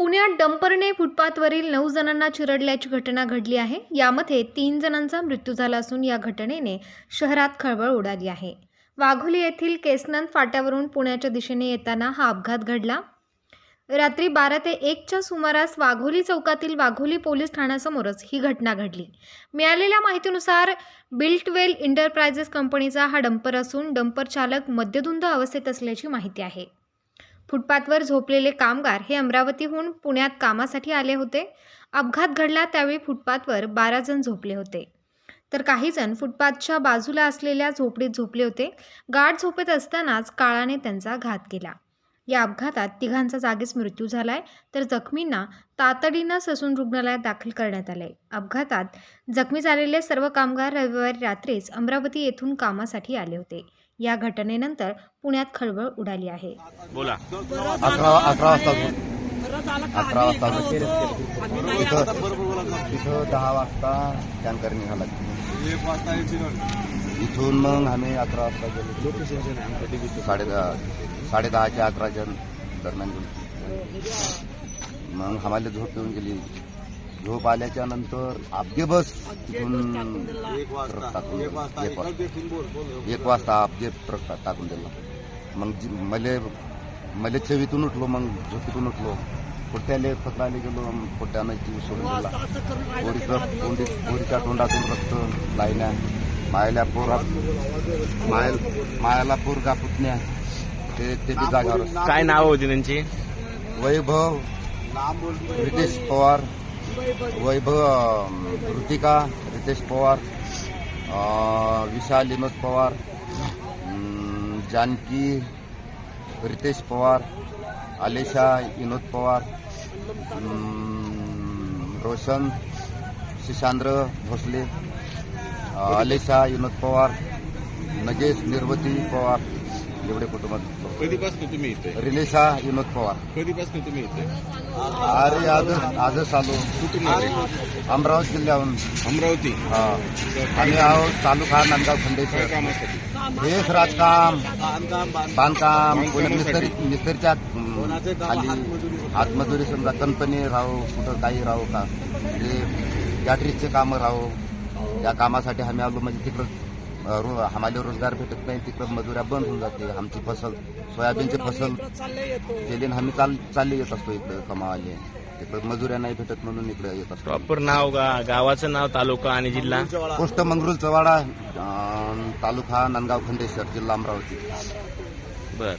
पुण्यात डंपरने फुटपाथवरील नऊ जणांना चिरडल्याची घटना घडली आहे. यामध्ये तीन जणांचा मृत्यू झाला असून या घटनेने शहरात खळबळ उडाली आहे. वाघोली येथील केसनंद फाट्यावरून पुण्याच्या दिशेने येताना हा अपघात घडला. रात्री बारा ते एकच्या सुमारास वाघोली चौकातील वाघोली पोलीस ठाण्यासमोरच ही घटना घडली. मिळालेल्या माहितीनुसार बिल्टवेल इंटरप्राइजेस कंपनीचा हा डंपर असून डंपर चालक मद्यधुंद अवस्थेत असल्याची माहिती आहे. फुटपाथवर झोपलेले कामगार हे अमरावतीहून पुण्यात कामासाठी आले होते. अपघात घडला त्यावेळी फुटपाथवर बारा जण झोपले होते. तर काही जण फुटपाथच्या बाजूला असलेल्या झोपडीत झोपले होते. गाठ झोपेत असतानाच काळाने त्यांचा घात केला. या अपघातात तिघांचा जागीच मृत्यू झालाय. तर जखमींना तातडीनं ससून रुग्णालयात दाखल करण्यात आले अपघातात जखमी झालेले सर्व कामगार रविवारी रात्रीच अमरावती येथून कामासाठी आले होते. या घटनेनंतर पुण्यात खळबळ उडाली आहे. बोला. अकरा अकरा वाजता अकरा वाजता. तिथं दहा वाजता टँकर निघाला. इथून मग आम्ही अकरा वाजता गेलो. साडे दहा साडे दहाच्या अकराच्या दरम्यान गेलो. मग आम्हाला झोप येऊन गेली. झोप आल्याच्यानंतर अपघे बस तिथून ट्रक टाकून एक वाजता एक वाजता अपघे ट्रक टाकून दिला. मग मले मले चवीतून उठलो मग झोपेतून उठलो. पोट्याले पकडायला गेलो पोट्यानं जीव सोडून दिला. पोरीचं पोरीच्या तोंडातून रक्त लायण्या मायला पोरा मायल मायाला पोरगा पुतण्या. ते ते बी जागावर. काय नाव होती त्यांची वैभव रितेश पवार. वैभव ऋतिका रितेश पवार विशाल विनोद पवार जानकी रितेश पवार आलेशा विनोद पवार रोशन शिशांद्र भोसले आलेशा विनोद पवार नगेश निर्वती पवार. एवढे कुटुंबात कधीपासून तुम्ही इथे? रिलेशा विनोद पवार. कधीपासून तुम्ही इथे? अरे आजच आजच आलो कुठून आले? अमरावती जिल्ह्याहून. अमरावती? हा. आम्ही आहोत तालुका नांदगाव काय खंडेश्वर कामासाठी? हेच राजकाम. बांधकाम कोणी मिस्त्री मिस्त्रीच्या हं, खाली हातमजुरी समजा कंपनी राहू कुठं काही राहू का? म्हणजे गॅटरीजचे कामं राहू. या कामासाठी आम्ही आलो म्हणजे तिकडं रो- आम्हाला रोजगार भेटत नाही तिकडं मजुऱ्या बंद होऊन जाते आमची फसल सोयाबीनची फसल. केली आणि आम्ही चाल चालले येत असतो इकडं कमावाले. तिकडं मजुऱ्या नाही भेटत म्हणून इकडे येत असतो. प्रॉपर नाव गा गावाचं नाव तालुका आणि जिल्हा? पोस्ट मंगरुळ चवाडा तालुका नांदगाव खंडेश्वर जिल्हा अमरावती. बर.